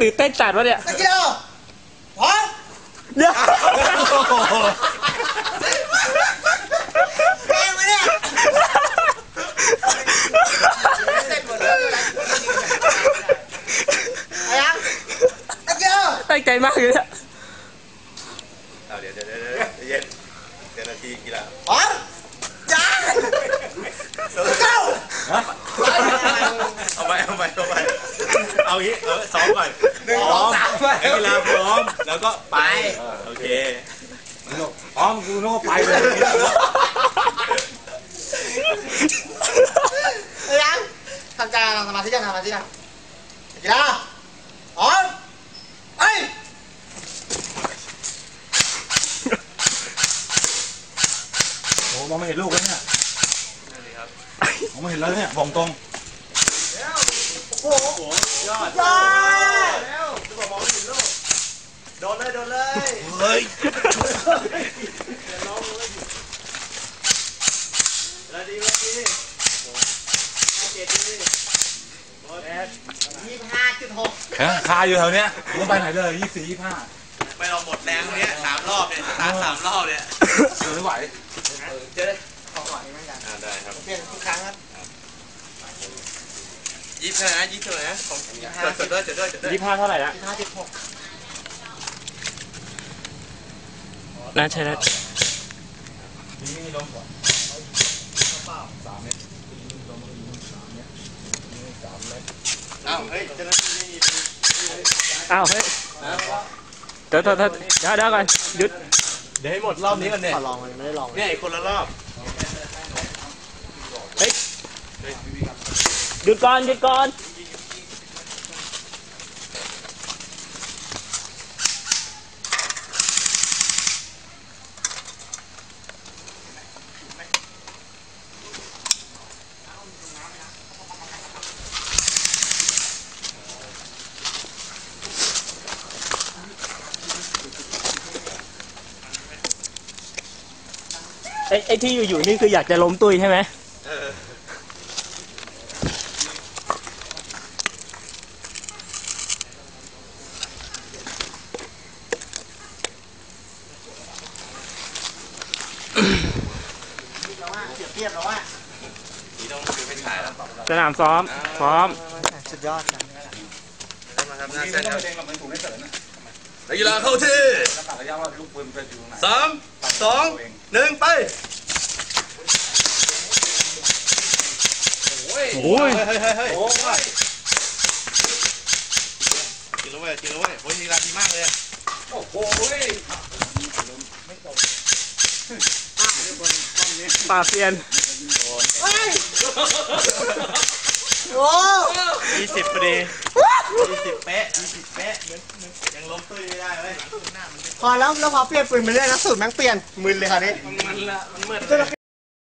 ตื่นเต้นจัดวะเนี่ยตะเกียวพร้อมเดี๋ยวแกงมาเนี่ยเสร็จหมดแล้วอะไรยังตะเกียวตั้งใจมากเลยเนี่ยเอาเดี๋ยวเดี๋ยวเดี๋ยวเดี๋ยวเย็นเดี๋ยวนาทีกีฬาพร้อมจ้าตะเกียวเอาไปเอาไปเอาไปเอางี้เออซ้อมก่อน หนึ่งสองสามนักกีฬาพร้อม แล้วก็ไป โอเคพร้อมกูนึกว่าไปเลยอะไรยังทำใจทำสมาธิกันทำสมาธิกันตะเกียวพร้อมไปโอ้มองไม่เห็นลูกแล้วเนี่ยมองไม่เห็นแล้วเนี่ยบอกตรงโอ้โหยอด ยอดโดนเลยโดนเลยเฮ้ยแล้วดีแล้วดียี่สิบห้าจุดหกแขนคาอยู่แถวเนี้ยมึงไปไหนเลยยี่สี่ยี่ห้าไปเราหมดแรงเนี้ยสามรอบเนี่ยสตาสามรอบเนี่ยเดินไม่ไหวของหวานเหมือนกันได้ครับเปลี่ยนทุกครั้งครับ ยี่สิบเท่าไหร่นะยี่สิบเท่าไหร่นะของจดจดด้วยจดด้วยจดด้วยยี่ห้าเท่าไหร่ละยี่สิบห้าจุดหกน่าใช่แล้วนี่มีลมก่อนสามเมตรอ้าวเฮ้ยเจ้าหน้าที่ไม่มีอ้าวเฮ้ยเดี๋ยวเดี๋ยวเดี๋ยวเดี๋ยวเดี๋ยวก่อนหยุดเดี๋ยวให้หมดรอบนี้ก่อนเนี่ยขอลองมันไม่ได้ลองเนี่ยอีกคนละรอบ หยุดก่อนหยุดก่อนไอ้ไอ้ที่อยู่ๆนี่คืออยากจะล้มตุ้ยใช่ไหม เออ แล้วว่าเสียเปรียบแล้วว่านี่ต้องคือไปถ่ายแล้วสนามซ้อม พร้อม สุดยอดครับมาทำหน้านี่เส้นไม่คต้อรับงไปเด้งกับมันถูกไม่เสริญนะนักกีฬาเข้าที่แล้วกะระยะว่าลูกปืนจะอยู่ตรงไหนสามสองหนึ่งไปโอ้ยเฮ้ยเฮ้ยเฮ้ยโอ้ยกินแล้วเว้ยกินแล้วเว้ยโอ้ยกีฬาดีมากเลยอะโอ้โห ป่าเซียนโอ้ยี่สิบพอดียี่สิบเป๊ะยี่สิบเป๊ะยังล้มตุ้ยไม่ได้เว้ยพอแล้วแล้วพอเปลี่ยนปืนไปเรื่อยนะสูตรแม่งเปลี่ยนมึนเลยคราวนี้ มันละมันมืด